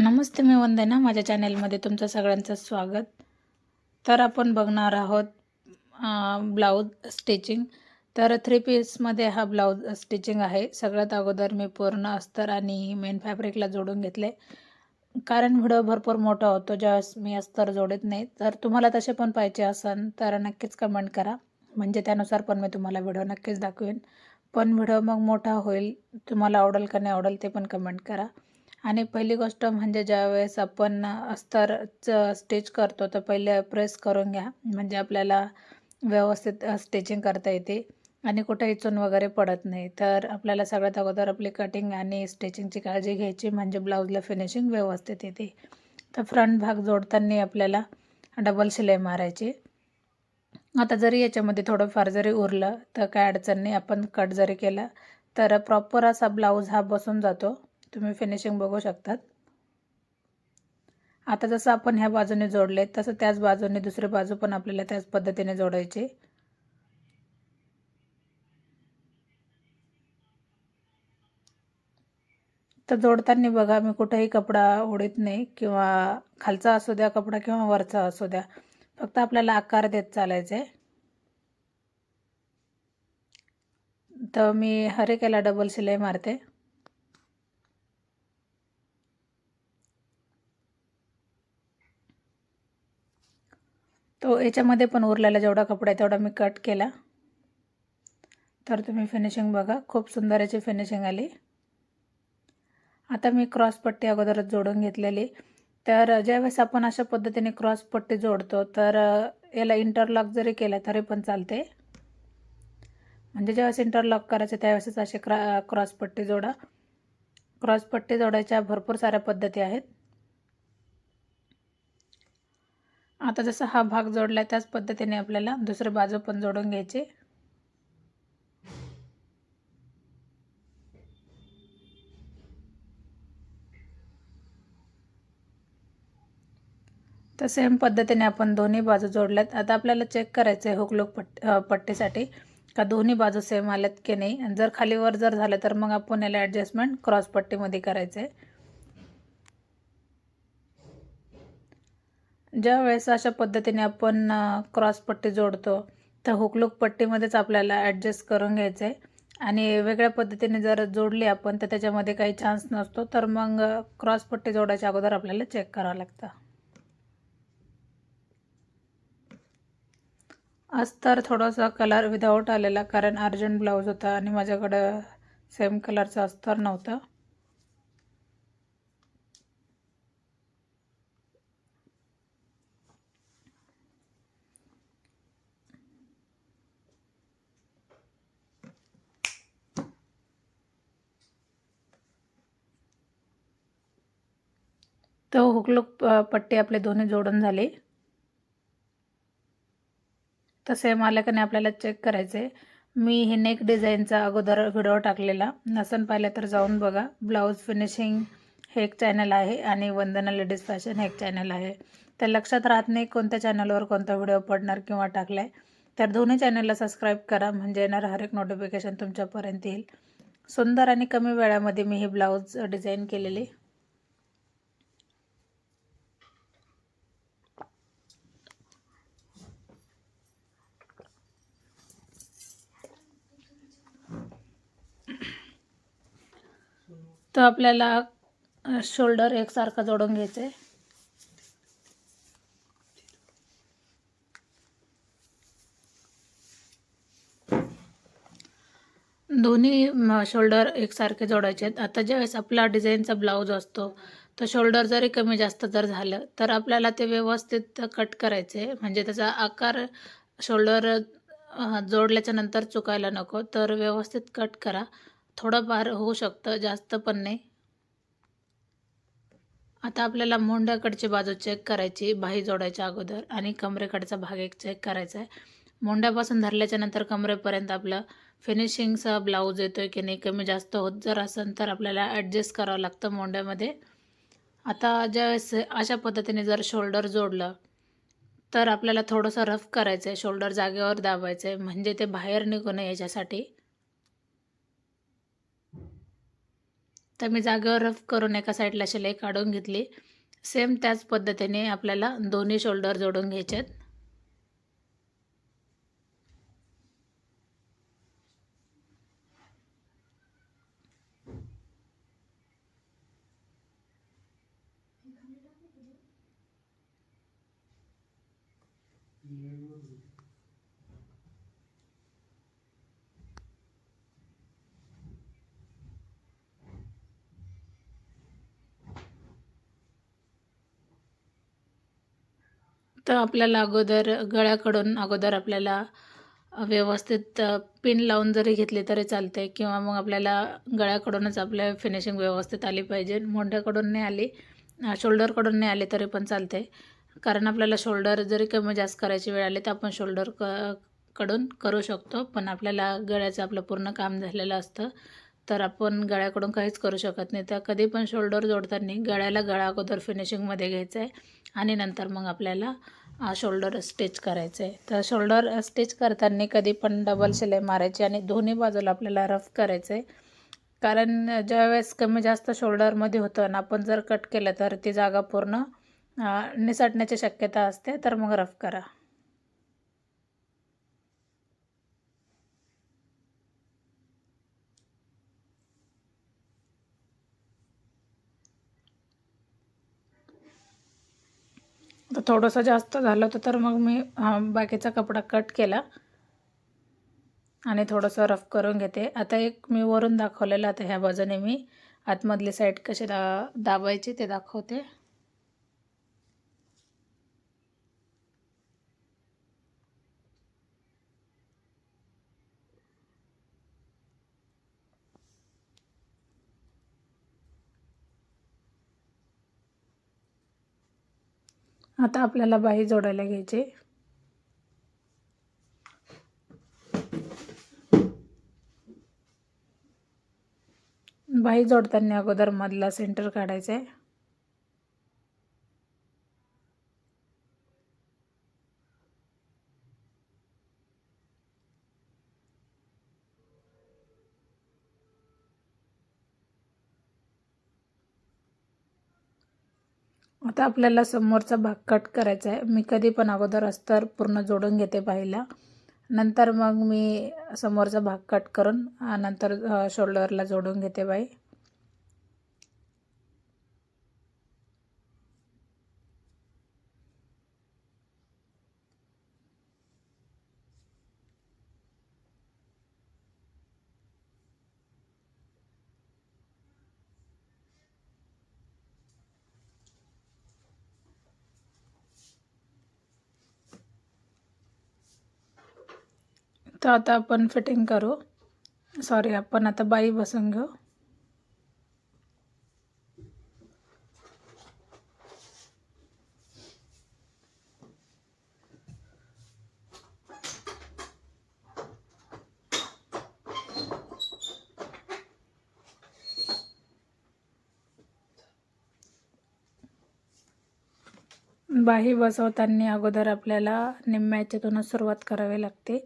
नमस्ते मी वंदना. माझ्या चॅनेलमध्ये तुमचं सगळ्यांचं स्वागत. तर आपण बघणार आहोत ब्लाऊज स्टिचिंग. तर थ्री पीसमध्ये हा ब्लाऊज स्टिचिंग आहे. सगळ्यात अगोदर मी पूर्ण अस्तर आणि मेन फॅब्रिकला जोडून घेतले. कारण व्हिडिओ भरपूर मोठा होतो ज्यावेळेस मी अस्तर जोडत नाही. तर तुम्हाला तसे पण पाहिजे असेल तर नक्कीच कमेंट करा. म्हणजे त्यानुसार पण मी तुम्हाला व्हिडिओ नक्कीच दाखवेन. पण व्हिडिओ मग मोठा होईल तुम्हाला आवडेल का नाही आवडेल ते पण कमेंट करा. आणि पहिली गोष्ट म्हणजे ज्यावेळेस आपण अस्तरचं स्टिच करतो तर पहिले प्रेस करून घ्या. म्हणजे आपल्याला व्यवस्थित स्टिचिंग करता येते. आणि कुठेही चून वगैरे पडत नाही. तर आपल्याला सगळ्यात अगोदर आपली कटिंग आणि स्टिचिंगची काळजी घ्यायची. म्हणजे ब्लाऊजला फिनिशिंग व्यवस्थित येते. तर फ्रंट भाग जोडताना आपल्याला डबल शिलाई मारायची. आता जरी याच्यामध्ये थोडंफार जरी उरलं तर काय अडचण नाही. आपण कट जरी केला तर प्रॉपर असा ब्लाऊज हा बसून जातो. तुम्ही फिनिशिंग बघू शकतात. आता जसं आपण ह्या बाजूने जोडले तसं त्याच बाजूने दुसरी बाजू पण आपल्याला त्याच पद्धतीने जोडायची. तर जोडताना बघा मी कुठेही कपडा उडीत नाही किंवा खालचा असू द्या कपडा किंवा वरचा असू द्या. फक्त आपल्याला आकार देत चालायचं. आहे तर मी हरेकेला डबल शिलाई मारते. हो, याच्यामध्ये पण उरलेला जेवढा कपडा आहे तेवढा मी कट केला. तर तुम्ही फिनिशिंग बघा खूप सुंदर याची फिनिशिंग आली. आता मी क्रॉस पट्टी अगोदरच जोडून घेतलेली. तर ज्यावेळेस आपण अशा पद्धतीने क्रॉस पट्टी जोडतो तर याला इंटरलॉक जरी केला तरी पण चालते. म्हणजे ज्यावेळेस इंटरलॉक करायचं त्यावेळेसच असे क्रा क्रॉस पट्टी जोडा. क्रॉस पट्टी जोडायच्या भरपूर साऱ्या पद्धती आहेत. आता जसा हा भाग जोडला त्याच पद्धतीने आपल्याला दुसरी बाजू पण जोडून घ्यायची. तर सेम पद्धतीने आपण दोन्ही बाजू जोडल्यात. आता आपल्याला चेक करायचं आहे हुकलूक पट्ट पट्टीसाठी. का दोन्ही बाजू सेम आल्यात की नाही? जर जर खालीवर जर झालं तर मग आपण याला ॲडजस्टमेंट क्रॉस पट्टीमध्ये करायचं आहे ज्या वेळेस अशा पद्धतीने आपण क्रॉस पट्टी जोडतो तर हुकलूक पट्टीमध्येच आपल्याला ॲडजस्ट करून घ्यायचं. आहे आणि वेगळ्या पद्धतीने जर जोडली आपण तर त्याच्यामध्ये काही चान्स नसतो तर मग क्रॉस पट्टी जोडायच्या अगोदर आपल्याला चेक करावं लागतं. अस्तर थोडासा कलर विदाऊट आलेला कारण अर्जंट ब्लाऊज होता आणि माझ्याकडं सेम कलरचा अस्तर नव्हता. तो हुकलूक पट्टी आपले दोन्ही जोडून झाले. तर सेम आलं का नाही आपल्याला चेक करायचं. आहे मी हे नेक डिझाईनचा अगोदर व्हिडिओ टाकलेला. नसन पाहिलं तर जाऊन बघा. ब्लाऊज फिनिशिंग हे एक चॅनल आहे आणि वंदना लेडीज फॅशन हे एक चॅनल आहे. तर लक्षात राहत नाही कोणत्या चॅनलवर कोणता व्हिडिओ पडणार किंवा टाकला आहे तर दोन्ही चॅनलला सबस्क्राईब करा. म्हणजे येणार हर एक नोटिफिकेशन तुमच्यापर्यंत येईल. सुंदर आणि कमी वेळामध्ये मी हे ब्लाऊज डिझाईन केलेली. तर आपल्याला शोल्डर एकसारखा जोडून घ्यायचं आहे दोन्ही शोल्डर एकसारखे जोडायचे आहेत. आता ज्यावेळेस आपला डिझाईनचा ब्लाऊज असतो तर शोल्डर जरी कमी जास्त जर झालं तर आपल्याला ते व्यवस्थित कट करायचे म्हणजे त्याचा आकार शोल्डर जोडल्याच्या नंतर चुकायला नको तर व्यवस्थित कट करा. थोडंफार होऊ शकतं जास्त पण नाही. आता आपल्याला मोंड्याकडची बाजू चेक करायची बाही जोडायच्या अगोदर आणि कमरेकडचा भाग एक चेक करायचा आहे. मोंड्यापासून धरल्याच्या नंतर कमरेपर्यंत आपलं फिनिशिंगचा ब्लाऊज येतो आहे की नाही कमी जास्त होत जर असेल तर आपल्याला ॲडजस्ट करावं लागतं मोंड्यामध्ये आता ज्यावेळेस अशा पद्धतीने जर शोल्डर जोडलं तर आपल्याला थोडंसं रफ करायचं आहे शोल्डर जागेवर दाबायचं आहे म्हणजे ते बाहेर निघू नये याच्यासाठी. तर मी जागेवर रफ करून एका साईडला शिलाई काढून घेतली. सेम त्याच पद्धतीने आपल्याला दोन्ही शोल्डर जोडून घ्यायचे आहेत तर आपल्याला अगोदर गळ्याकडून अगोदर आपल्याला व्यवस्थित पिन लावून जरी घेतली तरी चालते किंवा मग आपल्याला गळ्याकडूनच आपल्या फिनिशिंग व्यवस्थित आली पाहिजे. मोंढ्याकडून नाही आली शोल्डरकडून नाही आली तरी पण चालते कारण आपल्याला शोल्डर जरी कमी जास्त करायची वेळ आली तर आपण शोल्डर क कडून करू शकतो. पण आपल्याला गळ्याचं आपलं पूर्ण काम झालेलं असतं. तर आपण गळ्याकडून काहीच करू शकत नाही. तर कधी पण शोल्डर जोडताना गळ्याला गळा अगोदर फिनिशिंगमध्ये घ्यायचं आहे आणि नंतर मग आपल्याला शोल्डर स्टिच करायचं आहे तर शोल्डर स्टिच करताना कधी पण डबल शिलाई मारायची आणि दोन्ही बाजूला आपल्याला रफ करायचं आहे कारण ज्यावेळेस कमी जास्त शोल्डरमध्ये होतं आणि आपण जर कट केलं तर ती जागा पूर्ण निसटण्याची शक्यता असते तर मग रफ करा. तर थोडंसं जास्त झालं होतं तर मग मी बाकीचा कपडा कट केला. आणि थोडंसं रफ करून घेते. आता एक मी वरून दाखवलेलं आता ह्या बाजूने मी आतमधली साईड कशी दा दाबायची ते दाखवते. आता आपल्याला बाही जोडायला घ्यायचे. बाही जोडताना अगोदर मधला सेंटर काढायचा आहे. आता आपल्याला समोरचा भाग कट करायचा आहे. मी कधी पण अगोदर अस्तर पूर्ण जोडून घेते बाईला नंतर मग मी समोरचा भाग कट करून नंतर शोल्डरला जोडून घेते बाई. तर आता आपण फिटिंग करू. सॉरी आपण आता बाई बसून घेऊ. बाही बसवताना अगोदर आपल्याला निम्म्याच्यातूनच सुरुवात करावी लागते.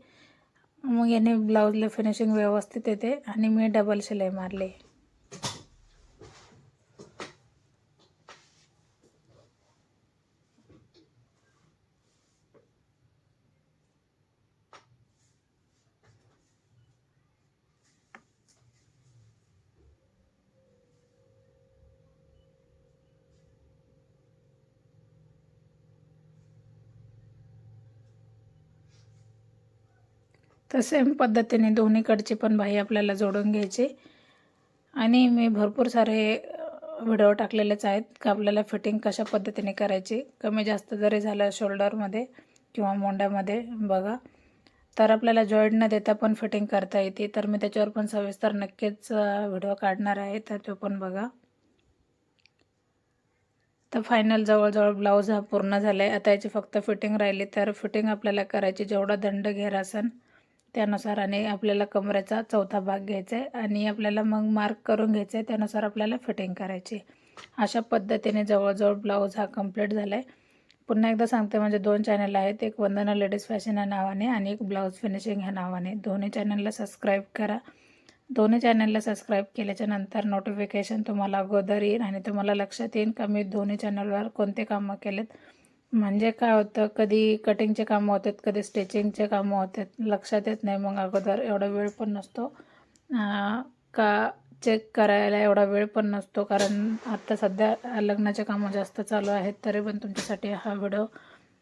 मग याने ब्लाऊजला फिनिशिंग व्यवस्थित येते आणि मी डबल शिलाई मारली. तर सेम पद्धतीने दोन्हीकडची पण बाई आपल्याला जोडून घ्यायची. आणि मी भरपूर सारे व्हिडिओ टाकलेलेच आहेत का आपल्याला फिटिंग कशा पद्धतीने करायची. कमी जास्त जरी झालं शोल्डरमध्ये किंवा मोंड्यामध्ये बघा. तर आपल्याला जॉईंट न देता पण फिटिंग करता येते. तर मी त्याच्यावर पण सविस्तर नक्कीच व्हिडिओ काढणार आहे. तर तो पण बघा. तर फायनल जवळजवळ ब्लाऊज हा पूर्ण झाला आहे आता याची फक्त फिटिंग राहिली तर फिटिंग आपल्याला करायची. जेवढा दंड घेर असेल त्यानुसार आणि आपल्याला कमरेचा चौथा भाग घ्यायचा आहे आणि आपल्याला मग मार्क करून घ्यायचं आहे त्यानुसार आपल्याला फिटिंग करायची अशा पद्धतीने जवळजवळ ब्लाऊज हा कंप्लीट झाला आहे पुन्हा एकदा सांगते म्हणजे दोन चॅनल आहेत एक वंदना लेडीज फॅशन या नावाने आणि एक ब्लाऊज फिनिशिंग ह्या नावाने. दोन्ही चॅनलला सबस्क्राईब करा. दोन्ही चॅनलला सबस्क्राईब केल्याच्यानंतर नोटिफिकेशन तुम्हाला अगोदर येईल आणि तुम्हाला लक्षात येईल का मी दोन्ही चॅनलवर कोणते कामं केलेत. म्हणजे काय होतं कधी कटिंगचे कामं होतात कधी स्टिचिंगचे कामं होतात. लक्षात येत नाही मग अगोदर एवढा वेळ पण नसतो. का चेक करायला एवढा वेळ पण नसतो कारण आत्ता सध्या लग्नाचे कामं जास्त चालू आहेत तरी पण तुमच्यासाठी हा व्हिडिओ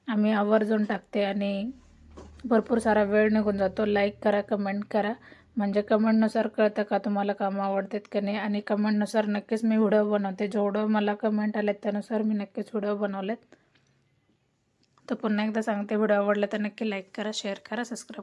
आम्ही आवर्जून टाकते आणि भरपूर सारा वेळ निघून जातो. लाईक करा कमेंट करा. म्हणजे कमेंटनुसार कळतं का तुम्हाला कामं आवडतात का नाही. आणि कमेंटनुसार नक्कीच मी व्हिडिओ बनवते. जेवढं मला कमेंट आलेत त्यानुसार मी नक्कीच व्हिडिओ बनवलेत. तर पुन्हा एकदा सांगते व्हिडिओ आवडला तर नक्की लाईक करा शेअर करा सबस्क्राईब